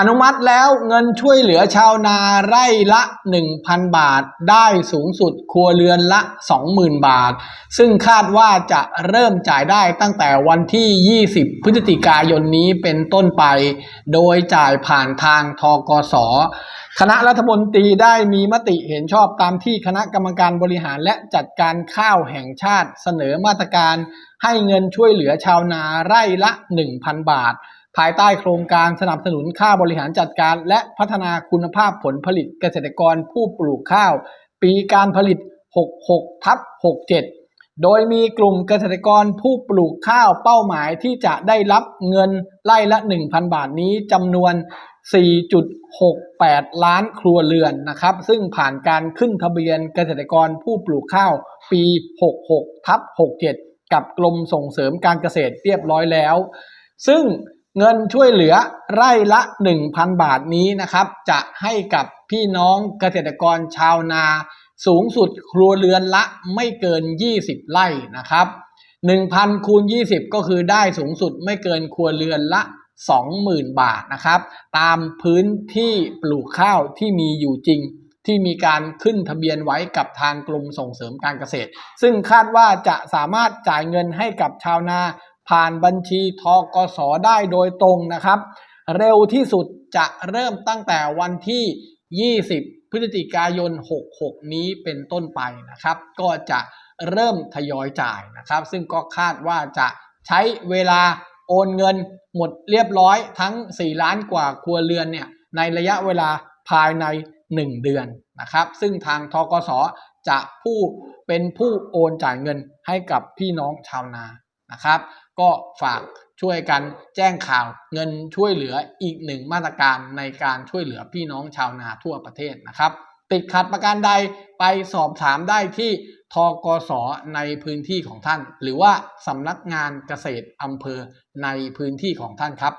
อนุมัติแล้วเงินช่วยเหลือชาวนาไร่ละ 1,000 บาท ได้สูงสุดครัวเรือนละ 20,000 บาท ซึ่งคาดว่าจะเริ่มจ่ายได้ตั้งแต่วันที่ 20 พฤศจิกายนนี้เป็นต้นไป โดยจ่ายผ่านทางทกส คณะรัฐมนตรีได้มีมติเห็นชอบตามที่คณะกรรมการบริหารและจัดการข้าวแห่งชาติเสนอมาตรการ ให้เงินช่วยเหลือชาวนาไร่ละ 1,000 บาท ภายใต้โครงการสนับสนุนค่าบริหารจัดการ และพัฒนาคุณภาพผลผลิตเกษตรกรผู้ปลูกข้าว ปีการผลิต 66ทับ67 โดยมีกลุ่มเกษตรกรผู้ปลูกข้าวเป้าหมายที่จะได้รับเงินไร่ละ 1,000 บาทนี้จำนวน 4.68 ล้านครัวเรือนนะครับ ซึ่งผ่านการขึ้นทะเบียนเกษตรกรผู้ปลูกข้าว ปี 66ทับ67 กับกรมส่งเสริมการเกษตรเรียบร้อยแล้ว ซึ่ง เงินช่วยเหลือไร่ละ 1,000 บาทนี้นะครับ จะให้กับพี่น้องเกษตรกรชาวนาสูงสุดครัวเรือนละไม่เกิน 20 ไร่นะครับ 1,000คูณ20 ก็คือได้สูงสุดไม่เกินครัวเรือนละ 20,000 บาทนะครับ ตามพื้นที่ปลูกข้าวที่มีอยู่จริงที่มีการขึ้นทะเบียนไว้กับทางกรมส่งเสริมการเกษตร ซึ่งคาดว่าจะสามารถจ่ายเงินให้กับชาวนา ผ่านบัญชีทกสได้โดยตรงนะครับ เร็วที่สุดจะเริ่มตั้งแต่วันที่ 20 พฤศจิกายน 66 นี้เป็นต้นไปนะครับ ก็จะเริ่มทยอยจ่ายนะครับ ซึ่งก็คาดว่าจะใช้เวลาโอนเงินหมดเรียบร้อยทั้ง 4 ล้านกว่าครัวเรือนเนี่ยในระยะเวลาภายใน 1 เดือนนะครับ ซึ่งทางทกสจะผู้เป็นผู้โอนจ่ายเงินให้กับพี่น้องชาวนา นะครับ ก็ฝากช่วยกันแจ้งข่าวเงินช่วยเหลืออีกหนึ่งมาตรการในการช่วยเหลือพี่น้องชาวนาทั่วประเทศนะครับ ติดขัดประการใดไปสอบถามได้ที่ทกศในพื้นที่ของท่าน หรือว่าสำนักงานเกษตรอำเภอในพื้นที่ของท่านครับ